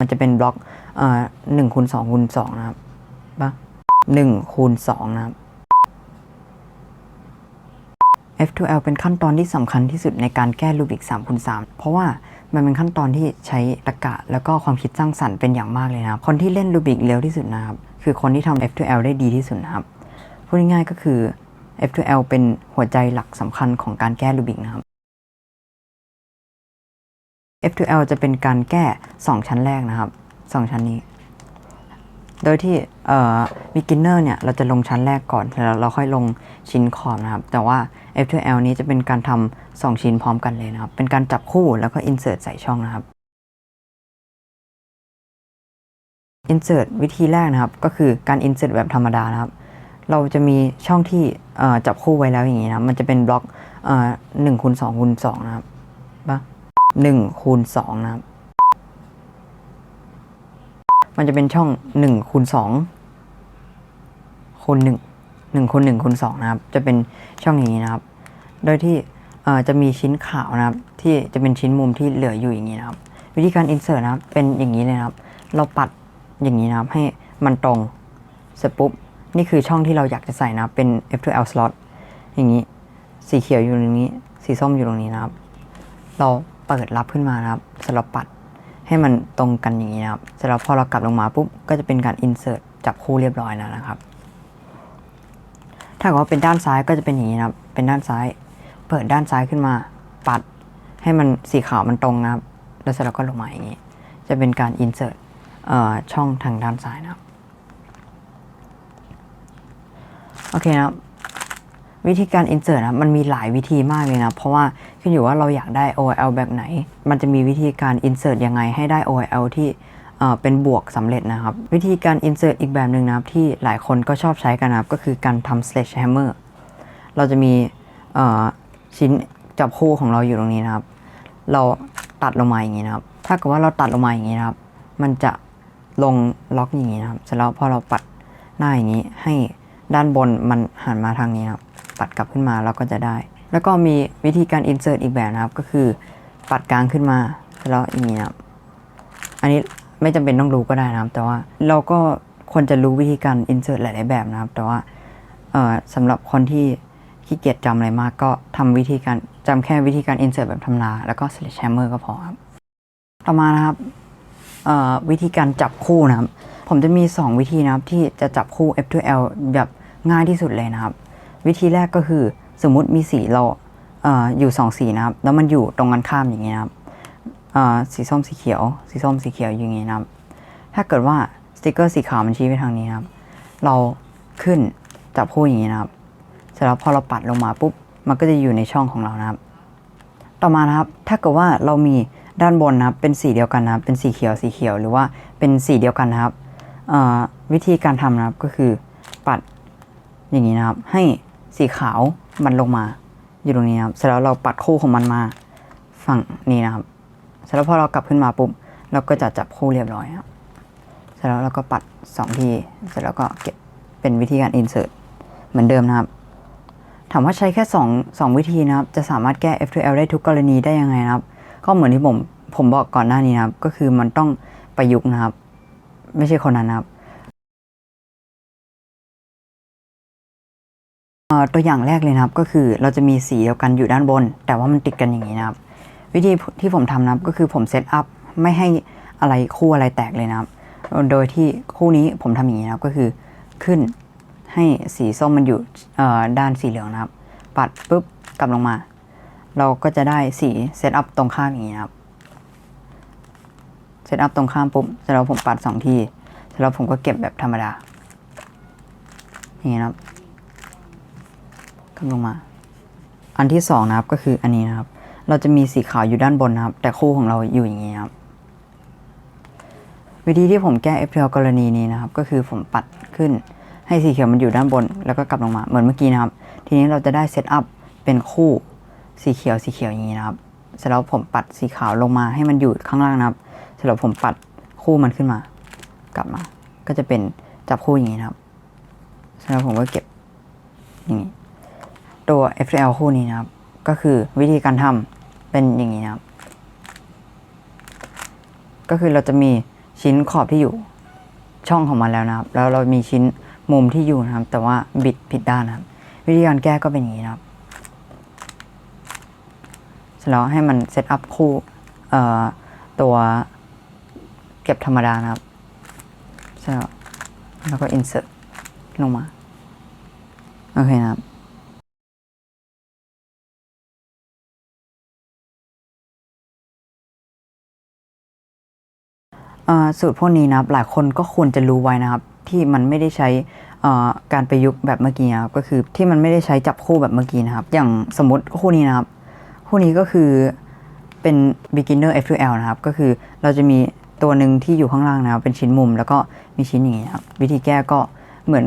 มันจะเป็นบล็อกเอ่อหนึ่งคูณสองคูณสองนะครับปะหนึ่งคูณสองนะครับ F2L เป็นขั้นตอนที่สำคัญที่สุดในการแก้รูบิก3คูณ3เพราะว่ามันเป็นขั้นตอนที่ใช้ตรรกะ แล้วก็ความคิดสร้างสรรค์เป็นอย่างมากเลยนะครับ คนที่เล่นรูบิกเร็วที่สุดนะครับ คือคนที่ทำ F2L ได้ดีที่สุดนะครับ พูดง่ายๆก็คือ F2L เป็นหัวใจหลักสำคัญของการแก้รูบิกนะครับ F2L จะเป็นการแก้ 2 ชั้นแรกนะครับ 2 ชั้นนี้ โดยที่เอ่อ beginner เนี่ย เราจะลงชั้นแรกก่อนแล้วเราค่อยลงชิ้นขอบนะครับ แต่ว่า F2L นี้จะเป็นการทำสองชิ้นพร้อมกันเลยนะครับ เป็นการจับคู่แล้วก็ insert ใส่ช่องนะครับ insert วิธีแรกนะครับ ก็คือการ insert แบบธรรมดานะครับ เราจะมีช่องที่จับคู่ไว้แล้วอย่างนี้นะมันจะเป็นบล็อกหนึ่งคูณสองคูณสองนะครับ 1คูณ2นะครับ มันจะเป็นช่อง1คูณ2คูณ1 1คูณ1คูณ2นะครับ จะเป็นช่องอย่างนี้นะครับ โดยที่จะมีชิ้นขาวนะครับ ที่จะเป็นชิ้นมุมที่เหลืออยู่อย่างนี้นะครับ วิธีการอินเสิร์ตนะครับ เป็นอย่างนี้เลยนะครับ เราปัดอย่างนี้นะครับให้มันตรงเสร็จปุ๊บนี่คือช่องที่เราอยากจะใส่นะครับเป็น F2L slot อย่างนี้ สีเขียวอยู่ตรงนี้ สีส้มอยู่ตรงนี้นะครับ เรา เปิดรับขึ้นมานะครับสร็จเราปัดให้มันตรงกันอย่างนี้นะครับเสร็จแล้วพอเรากลับลงมาปุ๊บก็จะเป็นการ insert จับคู่เรียบร้อยแล้วนะครับ ถ้าเกิดว่าเป็นด้านซ้ายก็จะเป็นอย่างนี้นะครับ เป็นด้านซ้าย เปิดด้านซ้ายขึ้นมา ปัด ให้มันสีขาวมันตรงนะครับ แล้วเสร็จแล้วก็ลงมาอย่างนี้ จะเป็นการ insert เอ่อช่องทางด้านซ้ายนะครับ โอเคนะครับ วิธีการ insert นะมันมีหลายวิธีมากเลยนะ เพราะว่า ขึ้นอยู่ว่าเราอยากได้ OL แบบไหน มันจะมีวิธีการ insert ยังไงให้ได้ OL ที่เอ่เป็นบวกสำเร็จนะครับ วิธีการ insert อีกแบบหนึ่งนะครับ ที่หลายคนก็ชอบใช้กันนะครับ ก็คือการทำ sledgehammer เราจะมีชิ้นจับคู่ของเราอยู่ตรงนี้นะครับ เราตัดลงมาอย่างนี้นะครับ ถ้าเกิดว่าเราตัดลงมาอย่างนี้นะครับ มันจะลงล็อกอย่างนี้นะครับ เสร็จแล้วพอเราปัดหน้าอย่างนี้ให้ด้านบนมันหันมาทางนี้นะครับ ปัดกลับขึ้นมาเราก็จะได้ แล้วก็มีวิธีการ insert อีกแบบนะครับ ก็คือปัดกลางขึ้นมาแล้วอย่างนี้นะครับอันนี้ไม่จำเป็นต้องรู้ก็ได้นะครับ แต่ว่าเราก็ควรจะรู้วิธีการ insert หลาย ๆ แบบนะครับ แต่ว่าสำหรับคนที่ขี้เกียจจำอะไรมากก็ทำวิธีการจำแค่วิธีการ insert แบบธรรมดาแล้วก็ sledgehammer ก็พอครับ ต่อมานะครับวิธีการจับคู่นะครับ ผมจะมี 2 วิธีนะครับที่จะจับคู่ F2L แบบง่ายที่สุดเลยนะครับ วิธีแรกก็คือ สมมุติมีสีเราเอออยู่สองสีนะครับ แล้วมันอยู่ตรงกันข้ามอย่างนี้นะครับสีส้มสีเขียว สีส้มสีเขียวอย่างนี้นะครับ ถ้าเกิดว่าสติกเกอร์สีขาวมันชี้ไปทางนี้นะครับ เราขึ้นจับคู่อย่างนี้นะครับ เสร็จแล้วพอเราปัดลงมาปุ๊บ มันก็จะอยู่ในช่องของเรานะครับ ต่อมานะครับ ถ้าเกิดว่าเรามีด้านบนนะครับ เป็นสีเดียวกันนะครับ เป็นสีเขียวสีเขียวหรือว่าเป็นสีเดียวกันนะครับวิธีการทำนะครับก็คือปัดอย่างนี้นะครับ ให้สีขาว มันลงมา อยู่ตรงนี้นะครับเสร็จแล้วเราปัดคู่ของมันมาฝั่งนี้นะครับ เสร็จแล้วพอเรากลับขึ้นมาปุ๊บเราก็จะจับคู่เรียบร้อยครับเสร็จแล้วเราก็ปัดสองทีเสร็จแล้วก็เก็บเป็นวิธีการ insert เหมือนเดิมนะครับ ถามว่าใช้แค่ 2 2 วิธีนะครับ จะสามารถแก้ F2L ได้ทุกกรณีได้ยังไงนะครับ ก็เหมือนที่ผมผมบอกก่อนหน้านี้นะครับ ก็คือมันต้องประยุกต์นะครับ ไม่ใช่คนนั้นนะครับ ตัวอย่างแรกเลยนะครับก็คือเราจะมีสีเดียวกันอยู่ด้านบน แต่ว่ามันติดกันอย่างนี้นะครับ วิธีที่ผมทำนะครับก็คือผมเซตอัพไม่ให้อะไรคู่อะไรแตกเลยนะครับ โดยที่คู่นี้ผมทำอย่างนี้นะครับก็คือขึ้นให้สีส้มมันอยู่ด้านสีเหลืองนะครับ ปัดปุ๊บกลับลงมา เราก็จะได้สีเซตอัพตรงข้ามอย่างนี้นะครับเซตอัพตรงข้ามปุ๊บเสร็จแล้วผมปัดสองทีเสร็จแล้วผมก็เก็บแบบธรรมดาอย่างนี้นะครับ กลับลงมา อันที่สองนะครับก็คืออันนี้นะครับ เราจะมีสีขาวอยู่ด้านบนนะครับ แต่คู่ของเราอยู่อย่างนี้ครับ วิธีที่ผมแก้ FPL กรณีนี้นะครับ ก็คือผมปัดขึ้นให้สีเขียวมันอยู่ด้านบน แล้วก็กลับลงมาเหมือนเมื่อกี้นะครับ ทีนี้เราจะได้เซตอัพเป็นคู่สีเขียวสีเขียวอย่างนี้นะครับ เสร็จแล้วผมปัดสีขาวลงมาให้มันอยู่ข้างล่างนะครับ เสร็จแล้วผมปัดคู่มันขึ้นมา กลับมา ก็จะเป็นจับคู่อย่างนี้นะครับ เสร็จแล้วผมก็เก็บอย่างนี้ ตัว F L คู่นี้นะครับ ก็คือวิธีการทำเป็นอย่างนี้นะครับ ก็คือเราจะมีชิ้นขอบที่อยู่ช่องของมันแล้วนะครับ แล้วเรามีชิ้นมุมที่อยู่นะครับ แต่ว่าบิดผิดด้านนะครับ วิธีการแก้ก็เป็นอย่างนี้นะครับเสร็จแล้วให้มันเซตอัพคู่ตัวเก็บธรรมดานะครับเสร็จแล้วแล้วก็ insert ลงมา โอเคนะครับ สูตรพวกนี้นะครับหลายคนก็ควรจะรู้ไว้นะครับ ที่มันไม่ได้ใช้การประยุกต์แบบเมื่อกี้นะครับก็คือที่มันไม่ได้ใช้จับคู่แบบเมื่อกี้นะครับ อย่างสมมติคู่นี้นะครับ คู่นี้ก็คือเป็น beginner F2L นะครับ ก็คือเราจะมีตัวหนึ่งที่อยู่ข้างล่างนะครับ เป็นชิ้นมุม แล้วก็มีชิ้นอย่างนี้ครับ วิธีแก้ก็เหมือน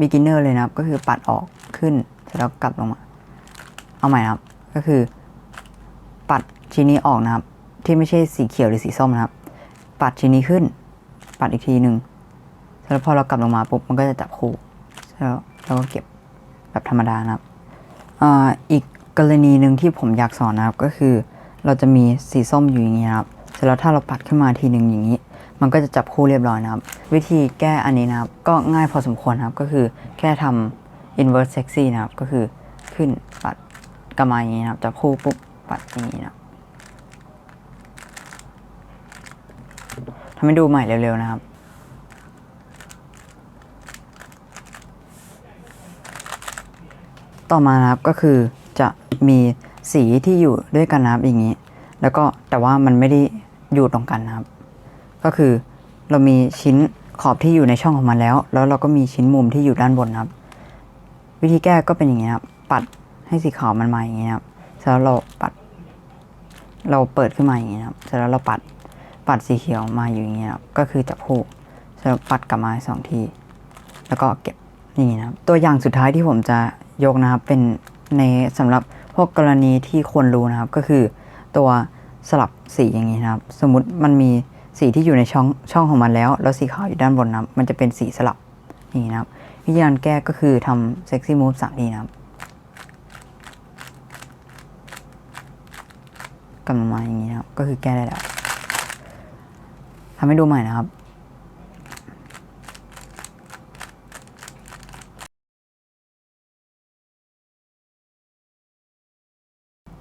beginner เลยนะครับ ก็คือปัดออกขึ้นแล้วกลับลงมา เอาใหม่นะครับ ก็คือ ปัดชิ้นนี้ออกนะครับ ที่ไม่ใช่สีเขียวหรือสีส้มนะครับ ปัดชิ้นนี้ขึ้น ปัดอีกทีหนึ่งแล้วพอเรากลับลงมาปุ๊บมันก็จะจับคู่แล้วเราก็เก็บแบบธรรมดานะครับอีกกรณีหนึ่งที่ผมอยากสอนนะครับก็คือ เราจะมีสีส้มอยู่อย่างนี้ครับเสร็จแล้วถ้าเราปัดขึ้นมาทีหนึ่งอย่างนี้ มันก็จะจับคู่เรียบร้อยนะครับ วิธีแก้อันนี้นะครับ ก็ง่ายพอสมควรครับ ก็คือแค่ทำ inverse sexy นะครับ ก็คือขึ้นปัดกลับมาอย่างนี้นะครับจับคู่ปุ๊บปัดอย่างนี้นะครับ ทำให้ดูใหม่เร็วๆนะครับ ต่อมานะครับก็คือจะมีสีที่อยู่ด้วยกันนะครับอย่างนี้ แล้วก็แต่ว่ามันไม่ได้อยู่ตรงกันนะครับ ก็คือเรามีชิ้นขอบที่อยู่ในช่องของมันแล้ว แล้วเราก็มีชิ้นมุมที่อยู่ด้านบนนะครับ วิธีแก้ก็เป็นอย่างนี้ครับ ปัดให้สีขาวมันมาอย่างนี้ครับเสร็จแล้วเราปัด เราเปิดขึ้นมาอย่างนี้ครับเสร็จแล้วเราปัด ปัดสีเขียวมาอยู่อย่างเงี้ยครับก็คือจับคู่สร็จแล้วปัดกลับมาสองที แล้วก็เก็บนี่นะครับตัวอย่างสุดท้ายที่ผมจะยกนะครับเป็นในสำหรับพวกกรณีที่ควรรู้นะครับ ก็คือตัวสลับสีอย่างนี้นะครับ สมมติมันมีสีที่อยู่ในช่องช่องของมันแล้ว แล้วสีขาวอยู่ด้านบนนะมันจะเป็นสีสลับนี่นะครับวิธีการแก้ก็คือทำเซ็กซี่มูฟสามทีนะครับกลับมาอย่างนี้นะครับ ก็คือแก้ได้แล้ว ทำให้ดูใหม่นะครับ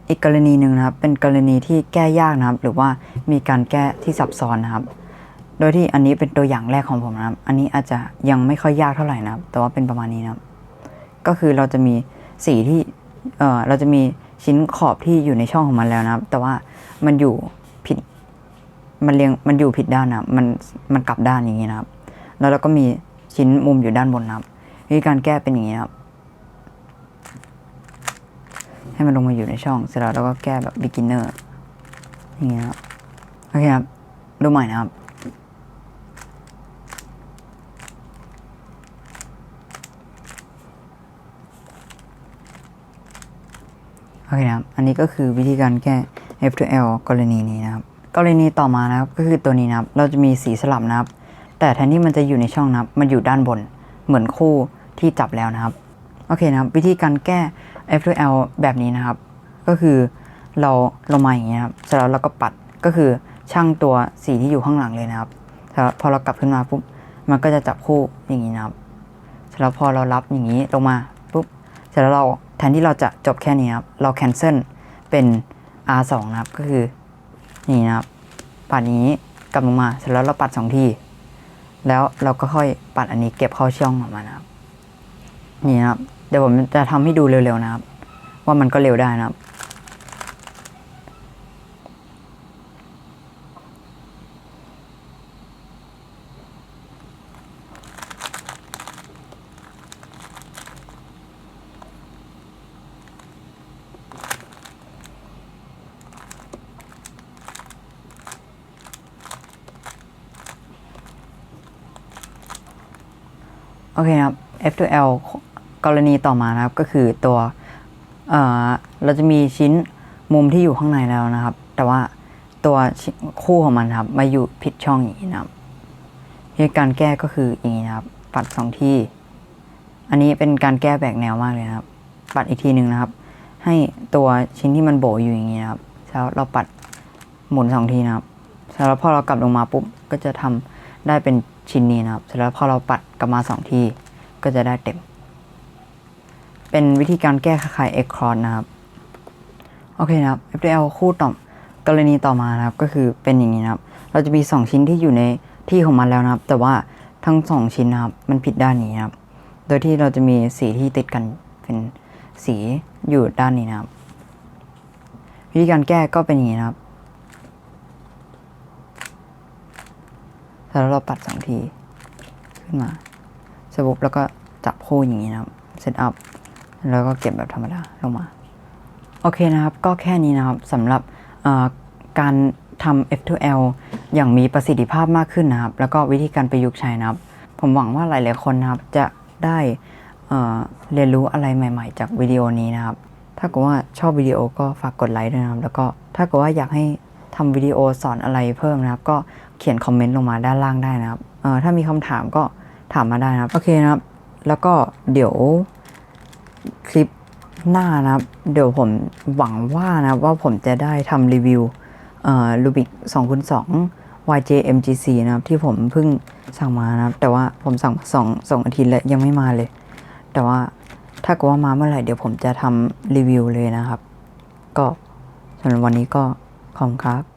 อีกกรณีหนึ่งนะครับ เป็นกรณีที่แก้ยากนะครับ หรือว่ามีการแก้ที่ซับซ้อนนะครับ โดยที่อันนี้เป็นตัวอย่างแรกของผมนะครับ อันนี้อาจจะยังไม่ค่อยยากเท่าไหร่นะครับ แต่ว่าเป็นประมาณนี้นะครับ ก็คือเราจะมีสีที่ เอ่อเราจะมีชิ้นขอบที่อยู่ในช่องของมันแล้วนะครับ แต่ว่ามันอยู่ มันเรียงมันอยู่ผิดด้านนะมันมันกลับด้านอย่างนี้นะครับ แล้วเราก็มีชิ้นมุมอยู่ด้านบนนะครับวิธีการแก้เป็นอย่างนี้นะครับ ให้มันลงมาอยู่ในช่อง เสร็จแล้วเราก็แก้แบบ beginner อย่างนี้นะครับโอเคครับดูใหม่นะครับโอเคนะครับ อันนี้ก็คือวิธีการแก้ F2L กรณีนี้นะครับ กรณีต่อมานะครับก็คือตัวนี้นะครับ เราจะมีสีสลับนะครับ แต่แทนที่มันจะอยู่ในช่องนะครับ มันอยู่ด้านบนเหมือนคู่ที่จับแล้วนะครับ โอเคนะครับ วิธีการแก้ F2L แบบนี้นะครับ ก็คือเราลงมาอย่างนี้นะครับเสร็จแล้วเราก็ปัดก็คือช่างตัวสีที่อยู่ข้างหลังเลยนะครับพอเรากลับขึ้นมาปุ๊บมันก็จะจับคู่อย่างนี้นะครับเสร็จแล้วพอเรารับอย่างนี้ลงมาปุ๊บเสร็จแล้วเราแทนที่เราจะจบแค่นี้ครับเรา cancel เป็น R2 นะครับก็คือ นี่นะครับ ปัดนี้กลับลงมาเสร็จแล้วเราปัดสองทีแล้วเราก็ค่อยปัดอันนี้เก็บเข้าช่องออกมานะครับ นี่นะครับ เดี๋ยวผมจะทำให้ดูเร็วๆนะครับ ว่ามันก็เร็วได้นะครับ โอเคครับ F2L กรณีต่อมานะครับก็คือตัวเอ่อเราจะมีชิ้นมุมที่อยู่ข้างในแล้วนะครับ แต่ว่าตัวคู่ของมันครับ มาอยู่ผิดช่องอย่างนี้นะครับวิธีการแก้ก็คืออย่างนี้นะครับ ปัดสองที่ อันนี้เป็นการแก้แบกแนวมากเลยนะครับ ปัดอีกทีหนึ่งนะครับ ให้ตัวชิ้นที่มันโบอยู่อย่างนี้นะครับแล้วเราปัดหมุนสองทีนะครับแล้วพอเรากลับลงมาปุ๊บก็จะทำได้เป็น ชิ้นนี้นะครับเสร็จแล้วพอเราปัดกลับมาสองทีก็จะได้เต็ม เป็นวิธีการแก้คล้ายๆ X cross นะครับ โอเคนะครับ FDL คู่ต่อกรณีต่อมานะครับก็คือเป็นอย่างนี้นะครับ เราจะมี 2 ชิ้นที่อยู่ในที่ของมันแล้วนะครับ แต่ว่าทั้ง 2 ชิ้นนะครับมันผิดด้านนี้นะครับ โดยที่เราจะมีสีที่ติดกันเป็นสีอยู่ด้านนี้นะครับ วิธีการแก้ก็เป็นอย่างนี้นะครับ แล้วเราปัดสองทีขึ้นมาสปุ๊บแล้วก็จับคู่อย่างนี้นะครับเซตอัพแล้วก็เก็บแบบธรรมดาลงมา โอเคนะครับ ก็แค่นี้นะครับสำหรับการทำ F2L อย่างมีประสิทธิภาพมากขึ้นนะครับ แล้วก็วิธีการประยุกต์ใช้นะครับ ผมหวังว่าหลาย ๆ คนนะครับจะได้เเรียนรู้อะไรใหม่ ๆ จากวิดีโอนี้นะครับ ถ้าเกิดว่าชอบวิดีโอก็ฝากกดไลค์ด้วยนะครับ แล้วก็ถ้าเกิดว่าอยากให้ทำวิดีโอสอนอะไรเพิ่มนะครับ ก็ ขียนคอมเมนต์ลงมาด้านล่างได้นะครับเอ่อถ้ามีคำถามก็ถามมาได้นะครับ โอเคนะครับ แล้วก็เดี๋ยวคลิปหน้านะครับ เดี๋ยวผมหวังว่านะครับว่าผมจะได้ทำรีวิวเอ่อ Rubik 2คูณ2 YJMGC นะครับ ที่ผมเพิ่งสั่งมานะครับ แต่ว่าผมสั่งมาสองสองอาทิตย์แล้วยังไม่มาเลย แต่ว่าถ้าเกิดว่ามาเมื่อไหร่เดี๋ยวผมจะทำรีวิวเลยนะครับ ก็สำหรับวันนี้ก็ขอบคุณครับ